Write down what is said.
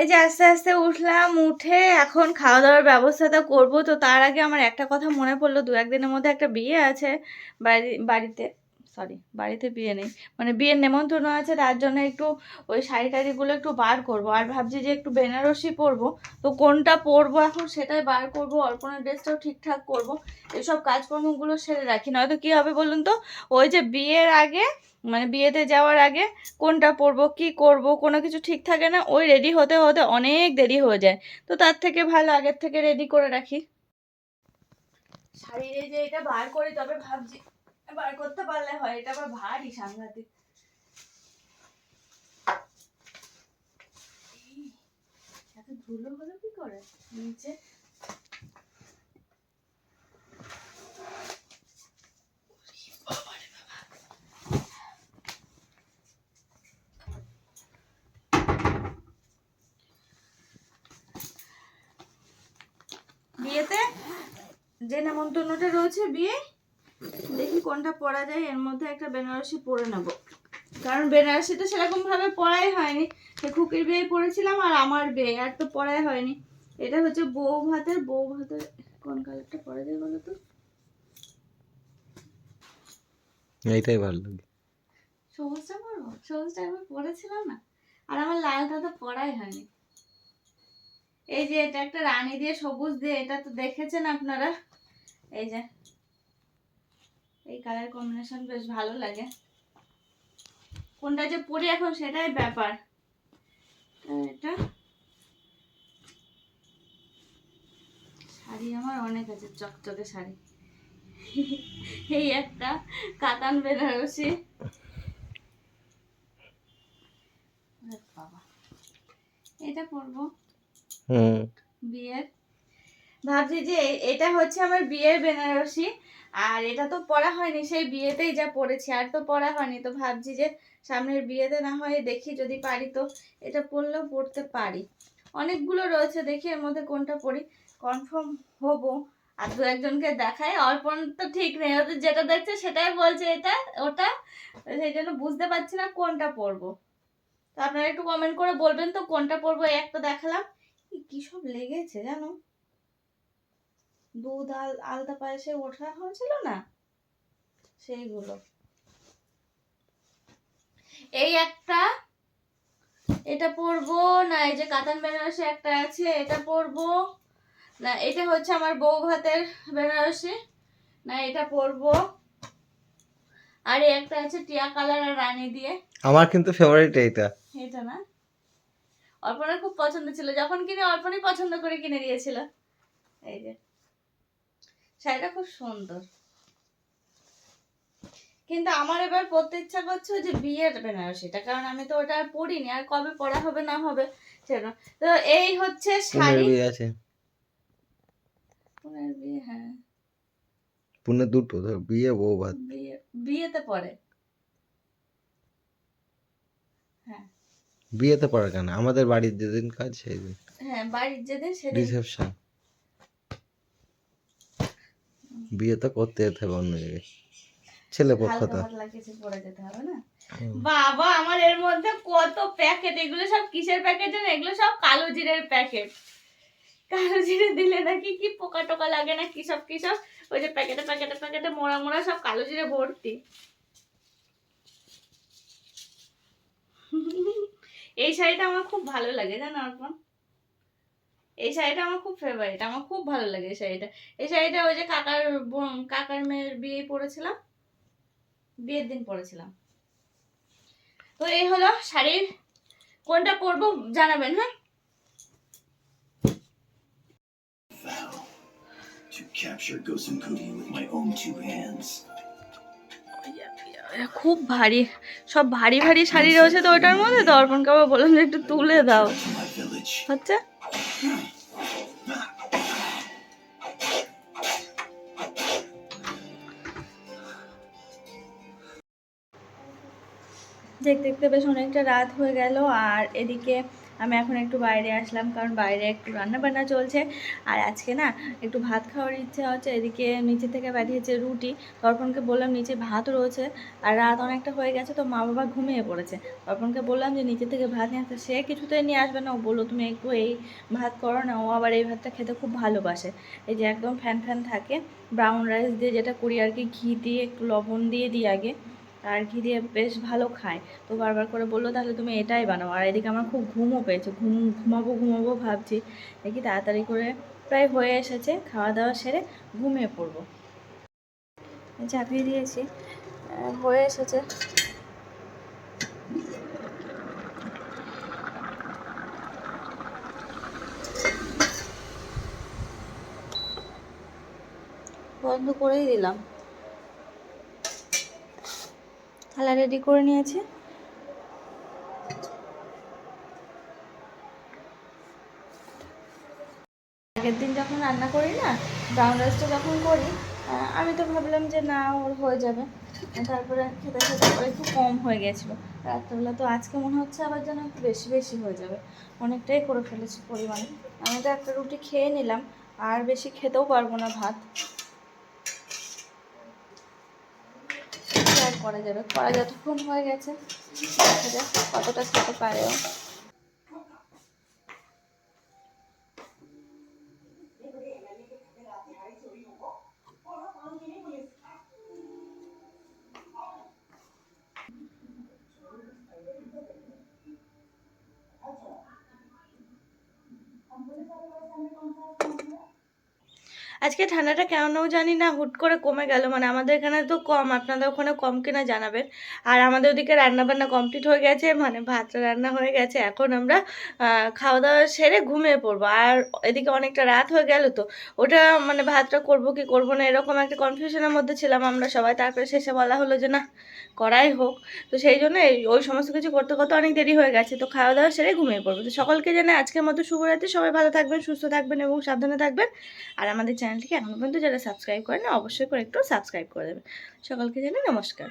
এই যে আস্তে আস্তে উঠলাম, উঠে এখন খাওয়া দাওয়ার ব্যবস্থাটা করব। তো তার আগে আমার একটা কথা মনে পড়ল দু একদিনের মধ্যে একটা বিয়ে আছে বাড়ি, বাড়িতে সরি বাড়িতে বিয়ে নেই মানে বিয়ের নেমন্তন্ন আছে, তার জন্য একটু ওই শাড়ি টাড়িগুলো একটু বার করব। আর ভাবছি যে একটু বেনারসি পরবো, তো কোনটা পরবো এখন সেটাই বার করব অর্পণের ড্রেসটাও ঠিকঠাক করব। এসব কাজকর্মগুলো সেরে রাখি, নয়তো কী হবে বলুন তো? ওই যে বিয়ের আগে মানে বিয়েতে যাওয়ার আগে কোনটা পরবো, কি করব, কোনো কিছু ঠিক থাকে না, ওই রেডি হতে হতে অনেক দেরি হয়ে যায়। তো তার থেকে ভালো আগের থেকে রেডি করে রাখি। শাড়ির এই যে এটা বার করি, তবে ভাবছি বার করতে পারলে হয়, এটা আবার ভারী সাংঘাতিক। ধুলো হলো কি করে? নিচে বিয়েতে যে নেমন্তন্নটা রয়েছে বিয়ে দেখি কোনটা পরা যায় এর মধ্যে একটা বেনারসি পরে নেব। কারণ বেনারসিটা সেরকম ভাবে পরাই হয়নি। খুকির বিয়ে পরেছিলাম আর আমার বিয়ে আর তো পরাই হয়নি। এটা হচ্ছে বউ ভাতের বউ ভাতের কোন কালারটা পরা যায় বলো তো? এইটাই ভালো লাগে। সবুজটা পরবো সবুজটা একবার পরেছিলাম না? আর আমার লালটা তো পরাই হয়নি। এই যে এটা একটা রানী দিয়ে সবুজ দিয়ে এটা তো দেখেছেন আপনারা? এই যে। এই কালার কম্বিনেশন বেশ ভালো লাগে। কোনটা যে পরি এখন সেটাই ব্যাপার। এটা? শাড়ি আমার অনেক আছে চকচকে শাড়ি। এই একটা কাতান বেনারসি। বাবা। এটা পরবো। হুম। বিয়ের। ভাবছি যে এটা হচ্ছে আমার বিয়ের বেনারসি, আর এটা তো পড়া হয়নি, সেই বিয়েতেই যা পড়েছি, আর তো পড়া হয়নি, তো ভাবছি যে সামনের বিয়েতে না হয় দেখি যদি পারি তো এটা পড়লেও পড়তে পারি। অনেকগুলো রয়েছে, দেখি এর মধ্যে কোনটা পড়ি। কনফার্ম হব, আর দু একজনকে দেখাই, অর্পণ তো ঠিক নেই, ওদের যেটা দেখছে সেটাই বলছে এটা, ওটা, সেই জন্য বুঝতে পারছি না কোনটা পরবো তো আপনারা একটু কমেন্ট করে বলবেন তো কোনটা পড়ব একটা দেখালাম। কি সব লেগেছে জানো? দুধ আল আলতা পায়েসে ওঠা হয়েছিল না? সেইগুলো। এই একটা এটা পরবো না এই যে কাতান বেনারসি একটা আছে এটা পরবো না এটা হচ্ছে আমার বউ ভাতের বেনারসি না এটা পরবো। আর এই একটা আছে টিয়া কালার আর রানী দিয়ে। আমার কিন্তু ফেভারিট এইটা। এটা না? অর্পণের খুব পছন্দ ছিল। যখন কিনে অর্পণই পছন্দ করে কিনে দিয়েছিল। এই যে। শাড়িটা খুব সুন্দর। কিন্তু আমার এবার পরতে ইচ্ছা করছে যে বিয়ের বেনারসিটা কারণ আমি তো ওটা আর পরিনি আর কবে পরা হবে না হবে সেটা তো এই হচ্ছে শাড়ি। আছে। পুনের বিয়ে হ্যাঁ। দুটো ধর বিয়ে বউ ভাত। বিয়ে বিয়েতে পড়ে হ্যাঁ। বিয়েতে পড়া কেন? আমাদের বাড়ির যেদিন কাজ সেই দিন হ্যাঁ বাড়ির যেদিন সেদিন। রিসেপশন। বিয়ে তো করতে যেতে হবে অন্য জায়গায়। ছেলে পক্ষ তো। বাবা আমার এর মধ্যে কত প্যাকেট? এগুলো সব কিসের প্যাকেট জানো? এগুলো সব কালো জিরের প্যাকেট। কালো জিরে দিলে নাকি কি পোকা টোকা লাগে না কি সব কি সব? ওই যে প্যাকেটে প্যাকেটে প্যাকেটে মোড়া মোড়া সব কালো জিরে ভর্তি। এই শাড়িটা আমার খুব ভালো লাগে জানো অর্পণ এই শাড়িটা আমার খুব ফেভারিট আমার খুব ভালো লাগে এই শাড়িটা। এই শাড়িটা ওই যে কাকার বোন- কাকার মেয়ের বিয়ে পরেছিলাম বিয়ের দিন পরেছিলাম। তো এই হলো শাড়ির কোনটা পরবো জানাবেন হ্যাঁ. খুব ভারী সব ভারী ভারী শাড়ি রয়েছে তো ওটার মধ্যে তো অর্পণকে আবার বললাম যে একটু তুলে দাও। হচ্ছে? দেখতে দেখতে বেশ অনেকটা রাত হয়ে গেল আর এদিকে আমি এখন একটু বাইরে আসলাম, কারণ বাইরে একটু রান্না বান্না চলছে। আর আজকে না একটু ভাত খাওয়ার ইচ্ছে হচ্ছে, এদিকে নিচে থেকে পাঠিয়েছে রুটি। তর্পণকে বললাম, নিচে ভাত রয়েছে। আর রাত অনেকটা হয়ে গেছে, তো মা বাবা ঘুমিয়ে পড়েছে। তর্পণকে বললাম যে, নিচে থেকে ভাত নিয়ে আসতে। সে কিছুতেই নিয়ে আসবে না। ও বলল, তুমি একটু এই ভাত করো না। ও আবার এই ভাতটা খেতে খুব ভালোবাসে। এই যে একদম ফ্যান ফ্যান থাকে, ব্রাউন রাইস দিয়ে যেটা করি আর কি, ঘি দিয়ে, একটু লবণ দিয়ে দিই আগে। আর ঘি দিয়ে বেশ ভালো খায়। তো বারবার করে বলল, তাহলে তুমি এটাই বানাও। আর এদিকে আমার খুব ঘুমও পেয়েছে। ঘুম, ঘুমাবো ঘুমাবো ভাবছি। দেখি তাড়াতাড়ি করে প্রায় হয়ে এসেছে। খাওয়া দাওয়া সেরে ঘুমিয়ে পড়ব। চাপিয়ে দিয়েছি। হয়ে এসেছে। বন্ধ করেই দিলাম। থালা রেডি করে নিয়েছি। আগের দিন যখন রান্না করি না ব্রাউন রাইসটা যখন করি আমি তো ভাবলাম যে না, ওর হয়ে যাবে। তারপরে খেতে খেতে একটু কম হয়ে গেছিল। রাত্রেবেলা তো আজকে মনে হচ্ছে আবার যেন একটু বেশি বেশি হয়ে যাবে। অনেকটাই করে ফেলেছি পরিমাণে। আমি তো একটা রুটি খেয়ে নিলাম, আর বেশি খেতেও পারব না ভাত কি আর করা যাবে। করা যতক্ষণ হয়ে গেছে দেখা যাক কতটা খেতে পারেও আজকে ঠান্ডাটা কেনও জানি না, হুট করে কমে গেল। মানে আমাদের এখানে তো কম, আপনাদের ওখানে কম কিনা জানাবেন। আর আমাদের ওদিকে রান্না বান্না কমপ্লিট হয়ে গেছে মানে ভাতটা রান্না হয়ে গেছে। এখন আমরা খাওয়া দাওয়া সেরে ঘুমিয়ে পড়ব। আর এদিকে অনেকটা রাত হয়ে গেল তো, ওটা মানে ভাতটা করব কি করব না, এরকম একটা কনফিউশনের মধ্যে ছিলাম আমরা সবাই। তারপরে শেষে বলা হলো যে না, করাই হোক। তো সেই জন্য ওই সমস্ত কিছু করতে করতে অনেক দেরি হয়ে গেছে। তো খাওয়া দাওয়া সেরে ঘুমিয়ে পড়ব। তো সকলকে জানে আজকের মতো শুভরাত্রি। সবাই ভালো থাকবেন, সুস্থ থাকবেন এবং সাবধানে থাকবেন। আর আমাদের চ্যানেলটিকে এখনও পর্যন্ত যারা সাবস্ক্রাইব করেন অবশ্যই করে একটু সাবস্ক্রাইব করে দেবেন। সকলকে জানাই নমস্কার।